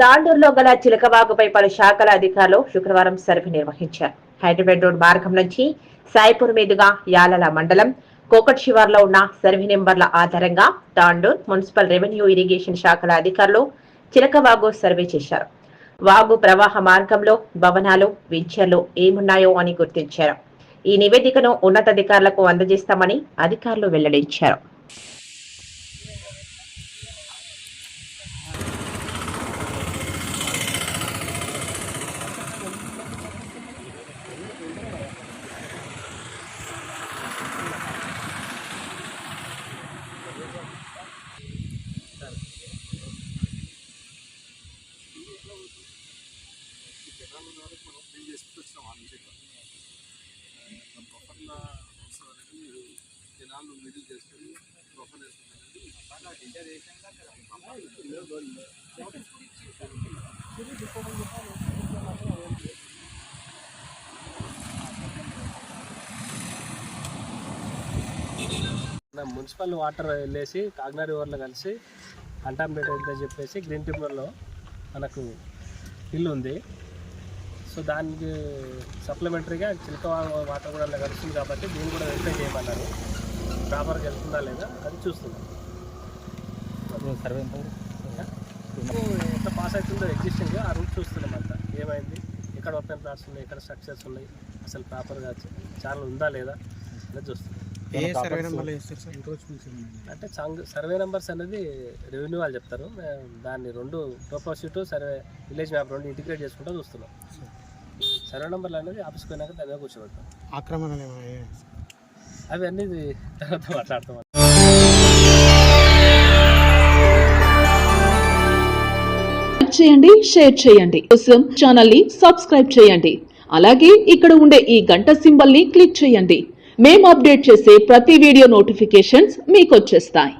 తాండూరులో గల చిలకవాగుపై పలు శాఖల అధికారులు శుక్రవారం సర్వే నిర్వహించారు. హైదరాబాద్ రోడ్ మార్గం నుంచి సాయిపూర్ మీదుగా యాలల మండలం కోకట్ శివార్లో ఉన్న సర్వే నెంబర్ల ఆధారంగా తాండూర్ మున్సిపల్ రెవెన్యూ ఇరిగేషన్ శాఖల అధికారులు చిలకవాగు సర్వే చేశారు. వాగు ప్రవాహ మార్గంలో భవనాలు వెంచర్లు ఏమున్నాయో అని గుర్తించారు. ఈ నివేదికను ఉన్నతాధికారులకు అందజేస్తామని అధికారులు వెల్లడించారు. జనాలు మిడిల్ చేసుకొని బఫర్ మన మున్సిపల్ వాటర్ వెళ్ళేసి కాకినాడ రివర్లో కలిసి అంటాంపేట అని చెప్పేసి గ్రీన్ టింబర్లో మనకు ఇల్లు ఉంది. సో దానికి సప్లిమెంటరీగా చిలక వాటర్ కూడా కలుస్తుంది కాబట్టి దీన్ని కూడా వెరిఫై చేయమన్నారు. ప్రాపర్గా వెళ్తుందా లేదా అది చూస్తున్నాం. సర్వే ఎంత పాస్ అవుతుందో ఎగ్జిస్టింగ్ ఆ రూట్ చూస్తున్నాం అంతా. ఏమైంది? ఎక్కడ ఓపెన్ ప్లాట్స్ ఉన్నాయి? ఎక్కడ స్ట్రక్చర్స్ ఉన్నాయి? అసలు ప్రాపర్గా ఛానల్ ఉందా లేదా అనేది చూస్తున్నాం. ఏ సర్వే నెంబర్లో చేస్తారు సార్? అంటే సర్వే నెంబర్స్ అనేది రెవెన్యూ వాళ్ళు చెప్తారు. దాన్ని రెండు టోపోసిట్ సర్వే విలేజ్ మ్యాప్ రెండు ఇంటిగ్రేట్ చేసుకుంటూ చూస్తున్నాం. సర్వే నెంబర్లు అనేది ఆఫీస్కి పోయినాక దాని మీద కూర్చోబెడతాం. ఆక్రమణలు ఏమైనా? అవి అన్నీ తర్వాత మాట్లాడతాం. చేయండి షేర్ చేయండి. కోసం ఛానల్ని సబ్స్క్రైబ్ చేయండి. అలాగే ఇక్కడ ఉండే ఈ గంట సింబల్ని క్లిక్ చేయండి. మేము అప్డేట్ చేసే ప్రతి వీడియో నోటిఫికేషన్స్ మీకు వచ్చేస్తాయి.